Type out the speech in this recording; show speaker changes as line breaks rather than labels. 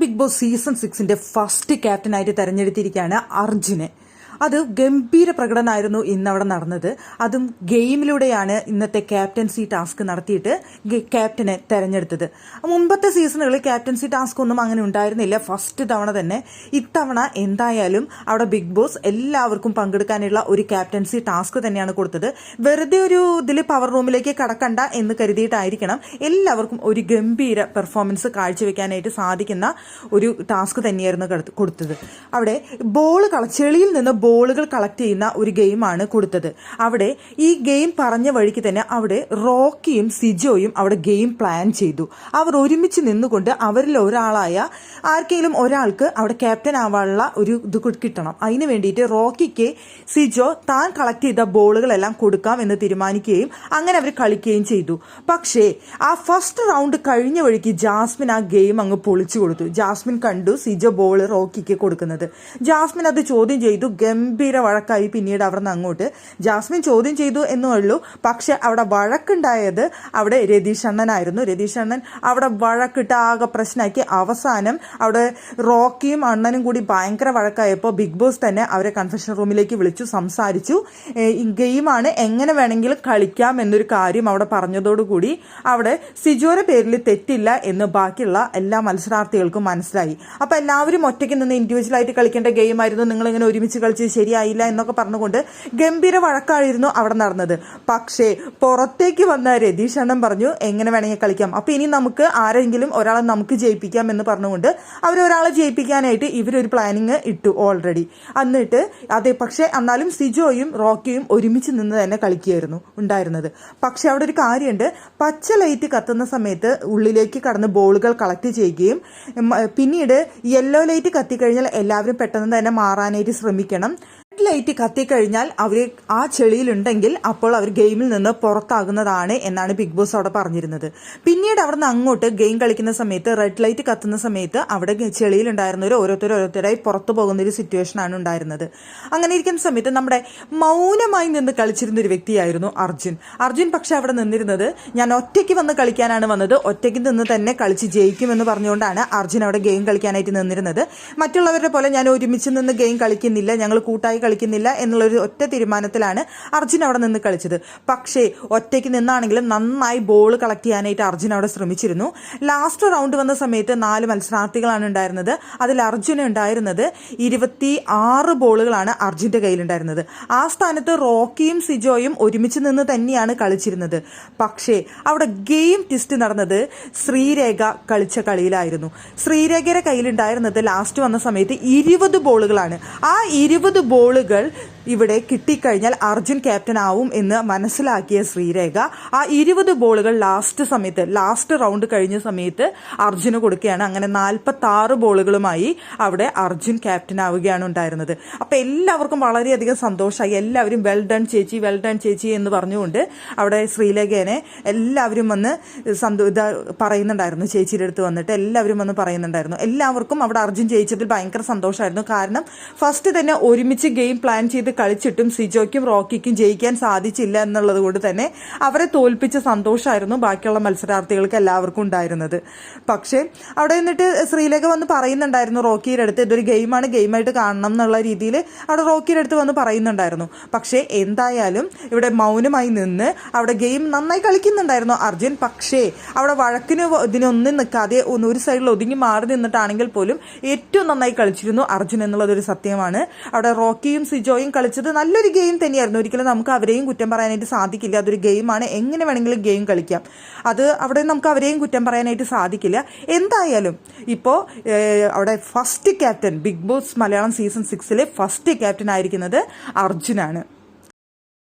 Big boss season സിക്സിന്റെ first ക്യാപ്റ്റനായിട്ട് തെരഞ്ഞെടുത്തിരിക്കുകയാണ് അർജുനെ. അത് ഗംഭീര പ്രകടനമായിരുന്നു ഇന്ന് അവിടെ നടന്നത്. അതും ഗെയിമിലൂടെയാണ് ഇന്നത്തെ ക്യാപ്റ്റൻസി ടാസ്ക് നടത്തിയിട്ട് ക്യാപ്റ്റനെ തെരഞ്ഞെടുത്തത്. മുമ്പത്തെ സീസണുകളിൽ ക്യാപ്റ്റൻസി ടാസ്ക് ഒന്നും അങ്ങനെ ഉണ്ടായിരുന്നില്ല. ഫസ്റ്റ് തവണ തന്നെ ഇത്തവണ എന്തായാലും അവിടെ ബിഗ് ബോസ് എല്ലാവർക്കും പങ്കെടുക്കാനുള്ള ഒരു ക്യാപ്റ്റൻസി ടാസ്ക് തന്നെയാണ് കൊടുത്തത്. വെറുതെ ഒരു ഇതിൽ പവർ റൂമിലേക്ക് കടക്കണ്ട എന്ന് കരുതിയിട്ടായിരിക്കണം എല്ലാവർക്കും ഒരു ഗംഭീര പെർഫോമൻസ് കാഴ്ചവെക്കാനായിട്ട് സാധിക്കുന്ന ഒരു ടാസ്ക് തന്നെയായിരുന്നു കൊടുത്തത്. അവിടെ ബോൾ കള ചെളിയിൽ നിന്ന് ബോളുകൾ കളക്ട് ചെയ്യുന്ന ഒരു ഗെയിമാണ് കൊടുത്തത്. അവിടെ ഈ ഗെയിം പറഞ്ഞ വഴിക്ക് തന്നെ അവിടെ റോക്കിയും സിജോയും അവിടെ ഗെയിം പ്ലാൻ ചെയ്തു. അവർ ഒരുമിച്ച് നിന്നുകൊണ്ട് അവരിൽ ഒരാളായ ആർക്കെങ്കിലും ഒരാൾക്ക് അവിടെ ക്യാപ്റ്റൻ ആവാനുള്ള ഒരു ഇത് കിട്ടണം. അതിന് വേണ്ടിയിട്ട് റോക്കിക്ക് സിജോ താൻ കളക്ട് ചെയ്ത ബോളുകളെല്ലാം കൊടുക്കാം എന്ന് തീരുമാനിക്കുകയും അങ്ങനെ അവർ കളിക്കുകയും ചെയ്തു. പക്ഷേ ആ ഫസ്റ്റ് റൗണ്ട് കഴിഞ്ഞ വഴിക്ക് ജാസ്മിൻ ആ ഗെയിം അങ്ങ് പൊളിച്ചു കൊടുത്തു. ജാസ്മിൻ കണ്ടു സിജോ ബോൾ റോക്കിക്ക് കൊടുക്കുന്നത്. ജാസ്മിൻ അത് ചോദ്യം ചെയ്തു ഗംഭീര വഴക്കായി പിന്നീട് അവിടെ നിന്ന് അങ്ങോട്ട്. ജാസ്മിൻ ചോദ്യം ചെയ്തു എന്നേ ഉള്ളൂ. പക്ഷെ അവിടെ വഴക്കുണ്ടായത് അവിടെ രതീഷ് അണ്ണനായിരുന്നു. രതീഷ് അണ്ണൻ അവിടെ വഴക്കിട്ട് ആകെ പ്രശ്നമാക്കി. അവസാനം അവിടെ റോക്കിയും അണ്ണനും കൂടി ഭയങ്കര വഴക്കായപ്പോൾ ബിഗ് ബോസ് തന്നെ അവരെ കൺഫെഷൻ റൂമിലേക്ക് വിളിച്ചു സംസാരിച്ചു. ഗെയിമാണ് എങ്ങനെ വേണമെങ്കിലും കളിക്കാം എന്നൊരു കാര്യം അവിടെ പറഞ്ഞതോടുകൂടി അവിടെ സിജോയുടെ പേരിൽ തെറ്റില്ല എന്ന് ബാക്കിയുള്ള എല്ലാ മത്സരാർത്ഥികൾക്കും മനസ്സിലായി. അപ്പൊ എല്ലാവരും ഒറ്റയ്ക്ക് നിന്ന് ഇൻഡിവിജ്വൽ ആയിട്ട് കളിക്കേണ്ട ഗെയിമായിരുന്നു. നിങ്ങൾ ഇങ്ങനെ ഒരുമിച്ച് കളിച്ച് ശരിയായില്ല എന്നൊക്കെ പറഞ്ഞുകൊണ്ട് ഗംഭീര വഴക്കായിരുന്നു അവിടെ നടന്നത്. പക്ഷേ പുറത്തേക്ക് വന്ന രതീഷ് അണ്ണൻ പറഞ്ഞു എങ്ങനെ വേണമെങ്കിൽ കളിക്കാം? അപ്പൊ ഇനി നമുക്ക് ആരെങ്കിലും ഒരാളെ നമുക്ക് ജയിപ്പിക്കാം എന്ന് പറഞ്ഞുകൊണ്ട് അവർ ഒരാളെ ജയിപ്പിക്കാനായിട്ട് ഇവരൊരു പ്ലാനിങ് ഇട്ടു ഓൾറെഡി എന്നിട്ട് അതെ പക്ഷേ എന്നാലും സിജോയും റോക്കിയും ഒരുമിച്ച് നിന്ന് തന്നെ കളിക്കുകയായിരുന്നു ഉണ്ടായിരുന്നത്. പക്ഷെ അവിടെ ഒരു കാര്യമുണ്ട്. പച്ച ലൈറ്റ് കത്തുന്ന സമയത്ത് ഉള്ളിലേക്ക് കടന്ന് ബോളുകൾ കളക്ട് ചെയ്യുകയും പിന്നീട് യെല്ലോ ലൈറ്റ് കത്തിക്കഴിഞ്ഞാൽ എല്ലാവരും പെട്ടെന്ന് തന്നെ മാറാനായിട്ട് ശ്രമിക്കണം. റെഡ് ലൈറ്റ് കത്തിക്കഴിഞ്ഞാൽ അവർ ആ ചെളിയിലുണ്ടെങ്കിൽ അപ്പോൾ അവർ ഗെയിമിൽ നിന്ന് പുറത്താകുന്നതാണ് എന്നാണ് ബിഗ് ബോസ് അവിടെ പറഞ്ഞിരുന്നത്. പിന്നീട് അവിടെ നിന്ന് അങ്ങോട്ട് ഗെയിം കളിക്കുന്ന സമയത്ത് റെഡ് ലൈറ്റ് കത്തുന്ന സമയത്ത് അവിടെ ചെളിയിലുണ്ടായിരുന്നവർ ഓരോരുത്തർ ഓരോരുത്തരായി പുറത്തു പോകുന്ന ഒരു സിറ്റുവേഷനാണ് ഉണ്ടായിരുന്നത്. അങ്ങനെ ഇരിക്കുന്ന സമയത്ത് നമ്മുടെ മൗനമായി നിന്ന് കളിച്ചിരുന്ന ഒരു വ്യക്തിയായിരുന്നു അർജുൻ. അർജുൻ പക്ഷെ അവിടെ നിന്നിരുന്നത് ഞാൻ ഒറ്റയ്ക്ക് വന്ന് കളിക്കാനാണ് വന്നത്. ഒറ്റയ്ക്ക് നിന്ന് തന്നെ കളിച്ച് ജയിക്കുമെന്ന് പറഞ്ഞുകൊണ്ടാണ് അർജുൻ അവിടെ ഗെയിം കളിക്കാനായിട്ട് നിന്നിരുന്നത്. മറ്റുള്ളവരുടെ പോലെ ഞാൻ ഒരുമിച്ച് നിന്ന് ഗെയിം കളിക്കുന്നില്ല. ഞങ്ങൾ കൂട്ടായി കളിക്കുന്നില്ല എന്നുള്ളൊരു ഒറ്റ തീരുമാനത്തിലാണ് അർജുൻ അവിടെ നിന്ന് കളിച്ചത്. പക്ഷേ ഒറ്റയ്ക്ക് നിന്നാണെങ്കിലും നന്നായി ബോൾ കളക്ട് ചെയ്യാനായിട്ട് അർജുൻ അവിടെ ശ്രമിച്ചിരുന്നു. ലാസ്റ്റ് റൗണ്ട് വന്ന സമയത്ത് നാല് മത്സരാർത്ഥികളാണ് ഉണ്ടായിരുന്നത്. അതിൽ അർജുന ഉണ്ടായിരുന്നത് ഇരുപത്തി ആറ് ബോളുകളാണ് അർജുന്റെ കയ്യിലുണ്ടായിരുന്നത്. ആ സ്ഥാനത്ത് റോക്കിയും സിജോയും ഒരുമിച്ച് നിന്ന് തന്നെയാണ് കളിച്ചിരുന്നത്. പക്ഷേ അവിടെ ഗെയിം ട്വിസ്റ്റ് നടന്നത് ശ്രീരേഖ കളിച്ച കളിയിലായിരുന്നു. ശ്രീരേഖയുടെ കയ്യിലുണ്ടായിരുന്നത് ലാസ്റ്റ് വന്ന സമയത്ത് ഇരുപത് ബോളുകളാണ് ആ ഇരുപത് ബോളുകൾ ഇവിടെ കിട്ടിക്കഴിഞ്ഞാൽ അർജുൻ ക്യാപ്റ്റൻ ആവും എന്ന് മനസ്സിലാക്കിയ ശ്രീരേഖ ആ ഇരുപത് ബോളുകൾ ലാസ്റ്റ് സമയത്ത് ലാസ്റ്റ് റൗണ്ട് കഴിഞ്ഞ സമയത്ത് അർജുന് കൊടുക്കുകയാണ്. അങ്ങനെ നാൽപ്പത്തി ആറ് ബോളുകളുമായി അവിടെ അർജുൻ ക്യാപ്റ്റൻ ആവുകയാണ് ഉണ്ടായിരുന്നത്. അപ്പൊ എല്ലാവർക്കും വളരെയധികം സന്തോഷമായി. എല്ലാവരും വെൽ ഡൺ ചേച്ചി വെൽ ഡൺ ചേച്ചി എന്ന് പറഞ്ഞുകൊണ്ട് അവിടെ ശ്രീലേഖനെ എല്ലാവരും വന്ന് സന്തോ ഇത് പറയുന്നുണ്ടായിരുന്നു. ചേച്ചിയുടെ അടുത്ത് വന്നിട്ട് എല്ലാവരും വന്ന് പറയുന്നുണ്ടായിരുന്നു. എല്ലാവർക്കും അവിടെ അർജുൻ ജയിച്ചതിൽ ഭയങ്കര സന്തോഷമായിരുന്നു. കാരണം ഫസ്റ്റ് തന്നെ ഒരുമിച്ച് ഗെയിം പ്ലാൻ ചെയ്ത് കളിച്ചിട്ടും സിജോയ്ക്കും റോക്കിക്കും ജയിക്കാൻ സാധിച്ചില്ല എന്നുള്ളത് കൊണ്ട് തന്നെ അവരെ തോൽപ്പിച്ച സന്തോഷമായിരുന്നു ബാക്കിയുള്ള മത്സരാർത്ഥികൾക്ക് എല്ലാവർക്കും ഉണ്ടായിരുന്നത്. പക്ഷേ അവിടെ നിന്നിട്ട് ശ്രീലേഖ വന്ന് പറയുന്നുണ്ടായിരുന്നു റോക്കിയുടെ അടുത്ത് ഇതൊരു ഗെയിമാണ് ഗെയിമായിട്ട് കാണണം എന്നുള്ള രീതിയിൽ അവിടെ റോക്കിയുടെ അടുത്ത് വന്ന് പറയുന്നുണ്ടായിരുന്നു. പക്ഷേ എന്തായാലും ഇവിടെ മൗനമായി നിന്ന് അവിടെ ഗെയിം നന്നായി കളിക്കുന്നുണ്ടായിരുന്നു അർജുൻ. പക്ഷേ അവിടെ വഴക്കിന് ഇതിനൊന്നും നിൽക്കാതെ ഒന്ന് ഒരു സൈഡിൽ ഒതുങ്ങി മാറി നിന്നിട്ടാണെങ്കിൽ പോലും ഏറ്റവും നന്നായി കളിച്ചിരുന്നു അർജുൻ എന്നുള്ളതൊരു സത്യമാണ്. അവിടെ റോക്കിയും സിജോയും കളിച്ചത് നല്ലൊരു ഗെയിം തന്നെയായിരുന്നു. ഒരിക്കലും നമുക്ക് അവരെയും കുറ്റം പറയാനായിട്ട് സാധിക്കില്ല. അതൊരു ഗെയിമാണ് എങ്ങനെ വേണമെങ്കിലും ഗെയിം കളിക്കാം. അത് അവിടെ നമുക്ക് അവരെയും കുറ്റം പറയാനായിട്ട് സാധിക്കില്ല. എന്തായാലും ഇപ്പോൾ അവിടെ first captain big boss Malayalam season സിക്സിലെ first captain ആയിരിക്കുന്നത് അർജുനാണ്.